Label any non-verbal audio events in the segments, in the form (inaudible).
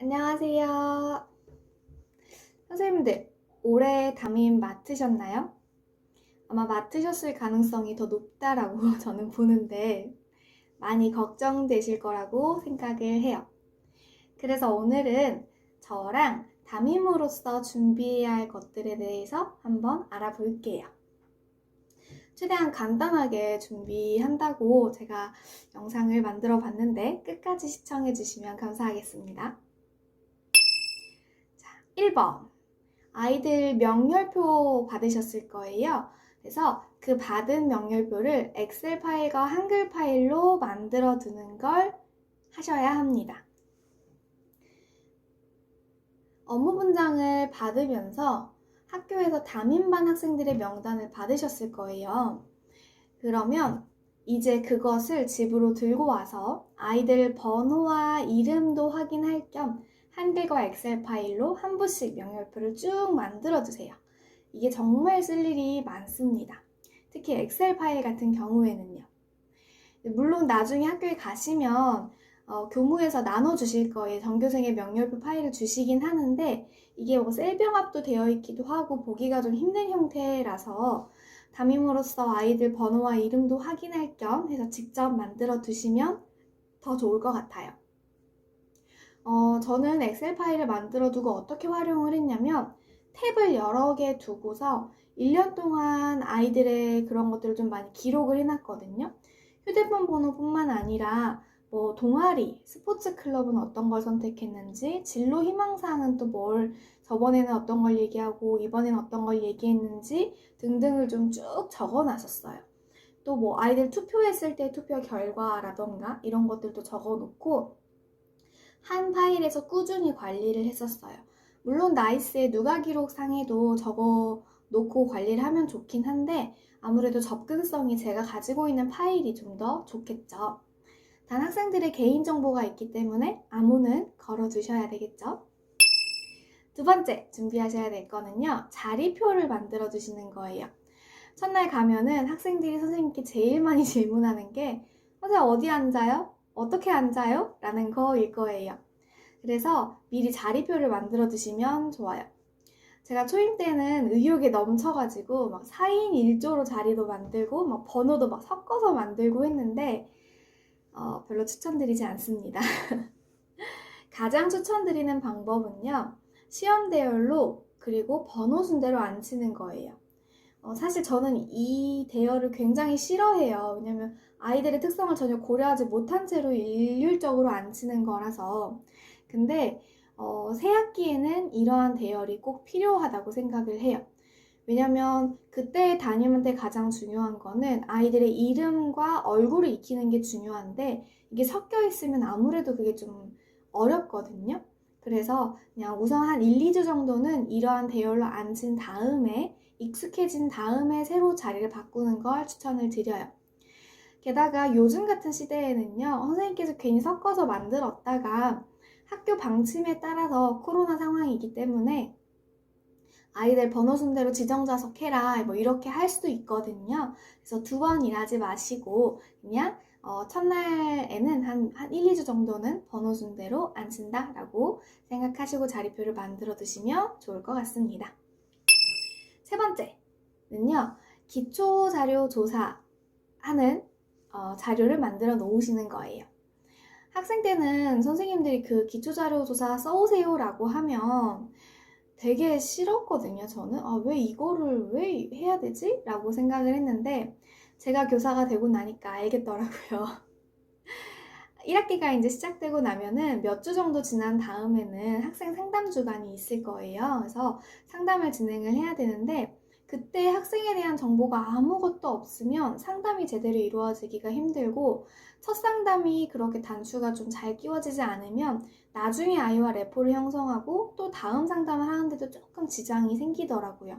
안녕하세요. 선생님들, 올해 담임 맡으셨나요? 아마 맡으셨을 가능성이 더 높다라고 (laughs) 저는 보는데 많이 걱정되실 거라고 생각을 해요. 그래서 오늘은 저랑 담임으로서 준비해야 할 것들에 대해서 한번 알아볼게요. 최대한 간단하게 준비한다고 제가 영상을 만들어 봤는데 끝까지 시청해 주시면 감사하겠습니다. 자, 1번. 아이들 명렬표 받으셨을 거예요. 그래서 그 받은 명렬표를 엑셀 파일과 한글 파일로 만들어 두는 걸 하셔야 합니다. 업무 분장을 받으면서 학교에서 담임반 학생들의 명단을 받으셨을 거예요. 그러면 이제 그것을 집으로 들고 와서 아이들 번호와 이름도 확인할 겸 한글과 엑셀 파일로 한 부씩 명렬표를 쭉 만들어 주세요. 이게 정말 쓸 일이 많습니다. 특히 엑셀 파일 같은 경우에는요. 물론 나중에 학교에 가시면 어, 교무에서 나눠주실 거예요. 전교생의 명렬표 파일을 주시긴 하는데 이게 뭐 셀병합도 되어 있기도 하고 보기가 좀 힘든 형태라서 담임으로서 아이들 번호와 이름도 확인할 겸 해서 직접 만들어 두시면 더 좋을 것 같아요. 어, 저는 엑셀 파일을 만들어 두고 어떻게 활용을 했냐면 탭을 여러 개 두고서 1년 동안 아이들의 그런 것들을 좀 많이 기록을 해놨거든요. 휴대폰 번호뿐만 아니라 뭐 동아리, 스포츠 클럽은 어떤 걸 선택했는지, 진로 희망사항은 또 뭘 저번에는 어떤 걸 얘기하고 이번에는 어떤 걸 얘기했는지 등등을 좀 쭉 적어 놨었어요. 또 뭐 아이들 투표했을 때 투표 결과라던가 이런 것들도 적어 놓고 한 파일에서 꾸준히 관리를 했었어요. 물론 나이스의 누가 기록상에도 적어 놓고 관리를 하면 좋긴 한데 아무래도 접근성이 제가 가지고 있는 파일이 좀 더 좋겠죠. 단 학생들의 개인정보가 있기 때문에 암호는 걸어두셔야 되겠죠. 두 번째 준비하셔야 될 거는요. 자리표를 만들어 두시는 거예요. 첫날 가면은 학생들이 선생님께 제일 많이 (laughs) 질문하는 게 선생님 어디 앉아요? 어떻게 앉아요? 라는 거일 거예요. 그래서 미리 자리표를 만들어 두시면 좋아요. 제가 초임 때는 의욕에 넘쳐가지고 막 4인 1조로 자리도 만들고 막 번호도 막 섞어서 만들고 했는데 어, 별로 추천드리지 않습니다. (laughs) 가장 추천드리는 방법은요. 시험 대열로 그리고 번호 순대로 앉히는 거예요. 어, 사실 저는 이 대열을 굉장히 싫어해요. 왜냐면 아이들의 특성을 전혀 고려하지 못한 채로 일률적으로 앉히는 거라서. 근데 어, 새 학기에는 이러한 대열이 꼭 필요하다고 생각을 해요. 왜냐면 그때 담임한테 가장 중요한 거는 아이들의 이름과 얼굴을 익히는 게 중요한데 이게 섞여 있으면 아무래도 그게 좀 어렵거든요. 그래서 그냥 우선 한 1, 2주 정도는 이러한 대열로 앉은 다음에 익숙해진 다음에 새로 자리를 바꾸는 걸 추천을 드려요. 게다가 요즘 같은 시대에는요, 선생님께서 괜히 섞어서 만들었다가 학교 방침에 따라서 코로나 상황이기 때문에 아이들 번호 순대로 지정자석 해라 뭐 이렇게 할 수도 있거든요. 그래서 두 번 일하지 마시고 그냥 어, 첫날에는 한, 한 1, 2주 정도는 번호 순대로 앉힌다 라고 생각하시고 자리표를 만들어 두시면 좋을 것 같습니다. 세 번째는요, 기초 자료 조사하는 어, 자료를 만들어 놓으시는 거예요. 학생 때는 선생님들이 그 기초 자료 조사 써오세요 라고 하면 되게 싫었거든요, 저는. 아, 왜 이거를 왜 해야 되지? 라고 생각을 했는데, 제가 교사가 되고 나니까 알겠더라고요. (laughs) 1학기가 이제 시작되고 나면은 몇 주 정도 지난 다음에는 학생 상담 주간이 있을 거예요. 그래서 상담을 진행을 해야 되는데, 그때 학생에 대한 정보가 아무것도 없으면 상담이 제대로 이루어지기가 힘들고, 첫 상담이 그렇게 단추가 좀 잘 끼워지지 않으면 나중에 아이와 레포를 형성하고 또 다음 상담을 하는데도 조금 지장이 생기더라고요.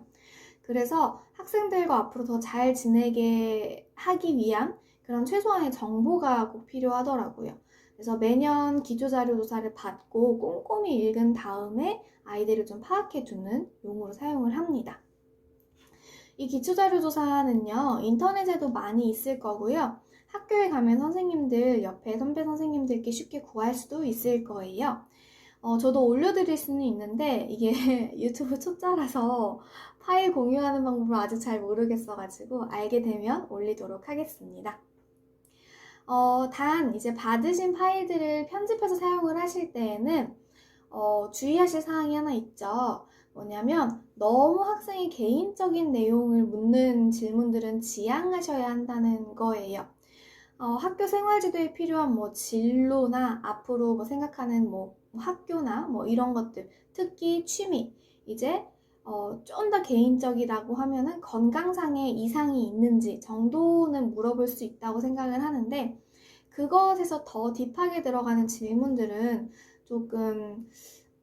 그래서 학생들과 앞으로 더 잘 지내게 하기 위한 그런 최소한의 정보가 꼭 필요하더라고요. 그래서 매년 기초자료 조사를 받고 꼼꼼히 읽은 다음에 아이들을 좀 파악해 두는 용어로 사용을 합니다. 이 기초자료 조사는요, 인터넷에도 많이 있을 거고요. 학교에 가면 선생님들 옆에 선배 선생님들께 쉽게 구할 수도 있을 거예요. 어, 저도 올려드릴 수는 있는데 이게 (laughs) 유튜브 초짜라서 파일 공유하는 방법을 아직 잘 모르겠어가지고 알게 되면 올리도록 하겠습니다. 어, 단 이제 받으신 파일들을 편집해서 사용을 하실 때에는 어, 주의하실 사항이 하나 있죠. 뭐냐면 너무 학생이 개인적인 내용을 묻는 질문들은 지양하셔야 한다는 거예요. 어, 학교 생활 지도에 필요한 뭐 진로나 앞으로 뭐 생각하는 뭐 학교나 뭐 이런 것들, 특히 취미, 이제 어, 좀 더 개인적이라고 하면은 건강상의 이상이 있는지 정도는 물어볼 수 있다고 생각을 하는데 그것에서 더 딥하게 들어가는 질문들은 조금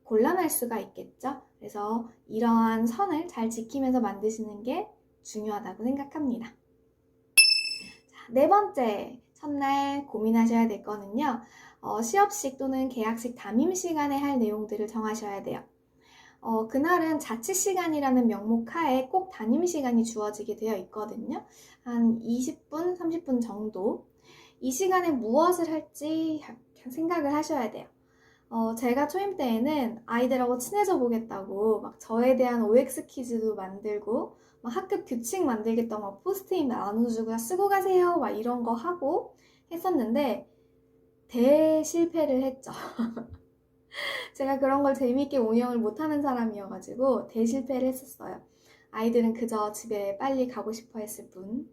곤란할 수가 있겠죠. 그래서 이러한 선을 잘 지키면서 만드시는 게 중요하다고 생각합니다. 자, 네 번째, 첫날 고민하셔야 될 거는요. 어, 시업식 또는 계약식 담임 시간에 할 내용들을 정하셔야 돼요. 어, 그날은 자취 시간이라는 명목 하에 꼭 담임 시간이 주어지게 되어 있거든요. 한 20분, 30분 정도. 이 시간에 무엇을 할지 생각을 하셔야 돼요. 어, 제가 초임 때에는 아이들하고 친해져 보겠다고 막 저에 대한 OX 퀴즈도 만들고 막 학급 규칙 만들겠다고 막 포스트잇 나눠주고 쓰고 가세요 막 이런 거 하고 했었는데 대실패를 했죠. (laughs) 제가 그런 걸 재미있게 운영을 못하는 사람이어가지고 대실패를 했었어요. 아이들은 그저 집에 빨리 가고 싶어 했을 뿐.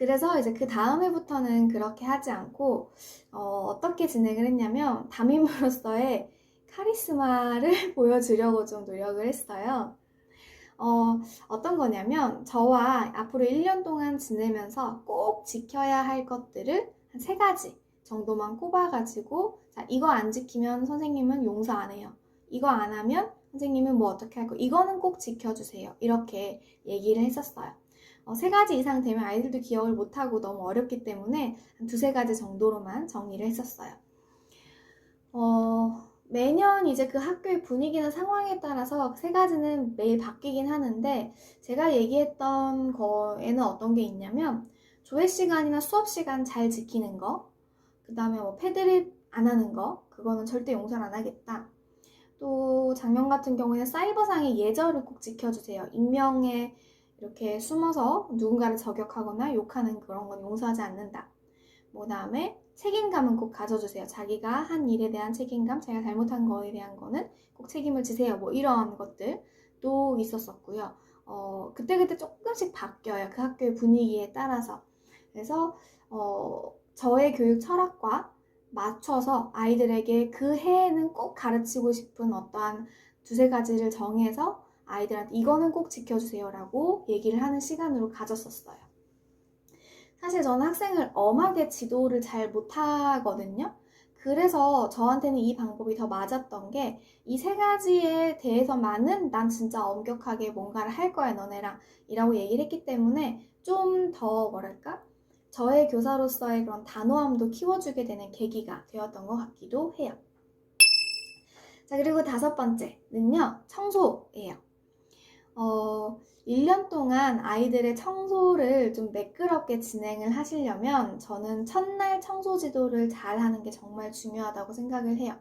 그래서 이제 그 다음 해부터는 그렇게 하지 않고 어, 떻게 진행을 했냐면 담임으로서의 카리스마를 (laughs) 보여주려고 좀 노력을 했어요. 어, 어떤 거냐면 저와 앞으로 1년 동안 지내면서 꼭 지켜야 할 것들을 한 세 가지 정도만 꼽아가지고 자, 이거 안 지키면 선생님은 용서 안 해요. 이거 안 하면 선생님은 뭐 어떻게 할 거, 이거는 꼭 지켜주세요. 이렇게 얘기를 했었어요. 어, 세 가지 이상 되면 아이들도 기억을 못하고 너무 어렵기 때문에 한 두세 가지 정도로만 정리를 했었어요. 어, 매년 이제 그 학교의 분위기나 상황에 따라서 세 가지는 매일 바뀌긴 하는데 제가 얘기했던 거에는 어떤 게 있냐면 조회 시간이나 수업 시간 잘 지키는 거, 그 다음에 뭐 패드립 안 하는 거, 그거는 절대 용서를 안 하겠다. 또 작년 같은 경우에는 사이버상의 예절을 꼭 지켜주세요. 익명에 이렇게 숨어서 누군가를 저격하거나 욕하는 그런 건 용서하지 않는다. 뭐 다음에 책임감은 꼭 가져주세요. 자기가 한 일에 대한 책임감, 자기가 잘못한 거에 대한 거는 꼭 책임을 지세요. 뭐 이런 것들도 있었었고요. 어, 그때그때 조금씩 바뀌어요. 그 학교의 분위기에 따라서. 그래서 어, 저의 교육 철학과 맞춰서 아이들에게 그 해에는 꼭 가르치고 싶은 어떠한 두세 가지를 정해서 아이들한테 이거는 꼭 지켜주세요 라고 얘기를 하는 시간으로 가졌었어요. 사실 저는 학생을 엄하게 지도를 잘 못하거든요. 그래서 저한테는 이 방법이 더 맞았던 게 이 세 가지에 대해서만은 난 진짜 엄격하게 뭔가를 할 거야 너네랑 이라고 얘기를 했기 때문에 좀 더 뭐랄까 저의 교사로서의 그런 단호함도 키워주게 되는 계기가 되었던 것 같기도 해요. 자, 그리고 다섯 번째는요, 청소예요. 어, 1년 동안 아이들의 청소를 좀 매끄럽게 진행을 하시려면 저는 첫날 청소 지도를 잘 하는 게 정말 중요하다고 생각을 해요.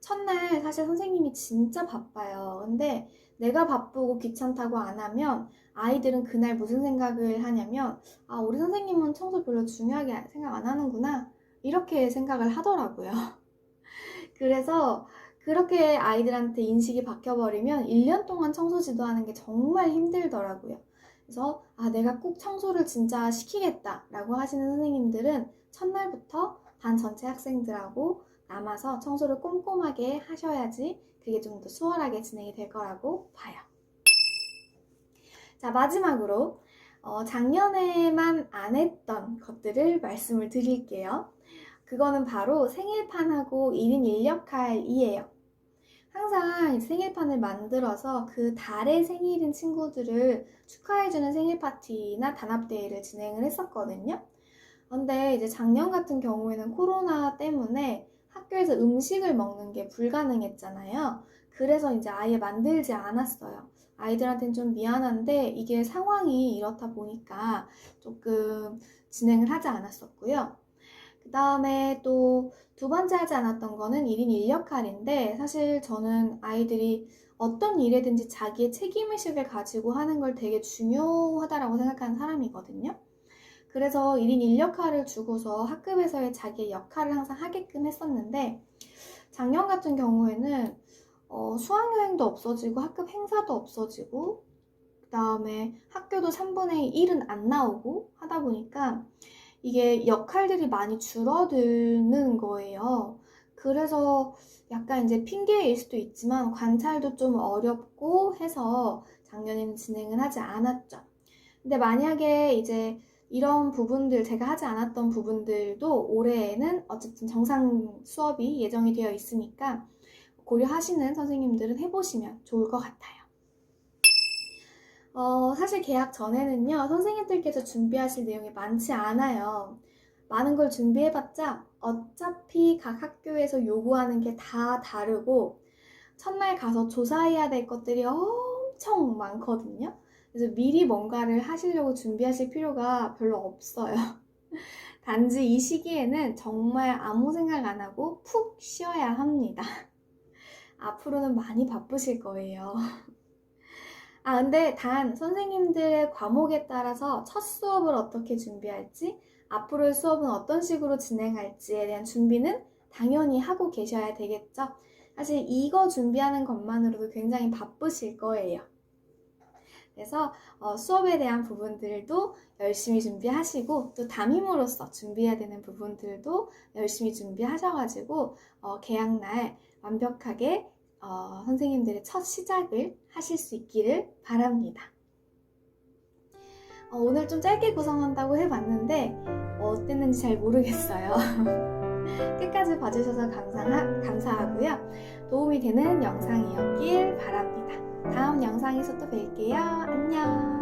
첫날 사실 선생님이 진짜 바빠요. 근데 내가 바쁘고 귀찮다고 안 하면 아이들은 그날 무슨 생각을 하냐면 아, 우리 선생님은 청소 별로 중요하게 생각 안 하는구나. 이렇게 생각을 하더라고요. (laughs) 그래서 그렇게 아이들한테 인식이 바뀌어버리면 1년 동안 청소 지도하는 게 정말 힘들더라고요. 그래서 아, 내가 꼭 청소를 진짜 시키겠다 라고 하시는 선생님들은 첫날부터 반 전체 학생들하고 남아서 청소를 꼼꼼하게 하셔야지 그게 좀 더 수월하게 진행이 될 거라고 봐요. 자, 마지막으로 어, 작년에만 안 했던 것들을 말씀을 드릴게요. 그거는 바로 생일판하고 1인 1역할이에요. 항상 생일판을 만들어서 그 달의 생일인 친구들을 축하해주는 생일 파티나 단합대회를 진행을 했었거든요. 근데 이제 작년 같은 경우에는 코로나 때문에 학교에서 음식을 먹는 게 불가능했잖아요. 그래서 이제 아예 만들지 않았어요. 아이들한테는 좀 미안한데 이게 상황이 이렇다 보니까 조금 진행을 하지 않았었고요. 그 다음에 또 두 번째 하지 않았던 거는 1인 1역할인데 사실 저는 아이들이 어떤 일에든지 자기의 책임의식을 가지고 하는 걸 되게 중요하다라고 생각하는 사람이거든요. 그래서 1인 1역할을 주고서 학급에서의 자기의 역할을 항상 하게끔 했었는데 작년 같은 경우에는 어, 수학여행도 없어지고 학급 행사도 없어지고 그 다음에 학교도 3분의 1은 안 나오고 하다 보니까 이게 역할들이 많이 줄어드는 거예요. 그래서 약간 이제 핑계일 수도 있지만 관찰도 좀 어렵고 해서 작년에는 진행을 하지 않았죠. 근데 만약에 이제 이런 부분들, 제가 하지 않았던 부분들도 올해에는 어쨌든 정상 수업이 예정이 되어 있으니까 고려하시는 선생님들은 해보시면 좋을 것 같아요. 어, 사실 개학 전에는요, 선생님들께서 준비하실 내용이 많지 않아요. 많은 걸 준비해봤자 어차피 각 학교에서 요구하는 게 다 다르고, 첫날 가서 조사해야 될 것들이 엄청 많거든요. 그래서 미리 뭔가를 하시려고 준비하실 필요가 별로 없어요. (laughs) 단지 이 시기에는 정말 아무 생각 안 하고 푹 쉬어야 합니다. (laughs) 앞으로는 많이 바쁘실 거예요. (laughs) 아, 근데 단 선생님들의 과목에 따라서 첫 수업을 어떻게 준비할지, 앞으로의 수업은 어떤 식으로 진행할지에 대한 준비는 당연히 하고 계셔야 되겠죠? 사실 이거 준비하는 것만으로도 굉장히 바쁘실 거예요. 그래서 어, 수업에 대한 부분들도 열심히 준비하시고 또 담임으로서 준비해야 되는 부분들도 열심히 준비하셔가지고 어, 개학날 완벽하게 어, 선생님들의 첫 시작을 하실 수 있기를 바랍니다. 어, 오늘 좀 짧게 구성한다고 해봤는데 어, 어땠는지 잘 모르겠어요. (laughs) 끝까지 봐주셔서 감사하, 감사하고요. 도움이 되는 영상이었길 바랍니다. 다음 영상에서 또 뵐게요. 안녕!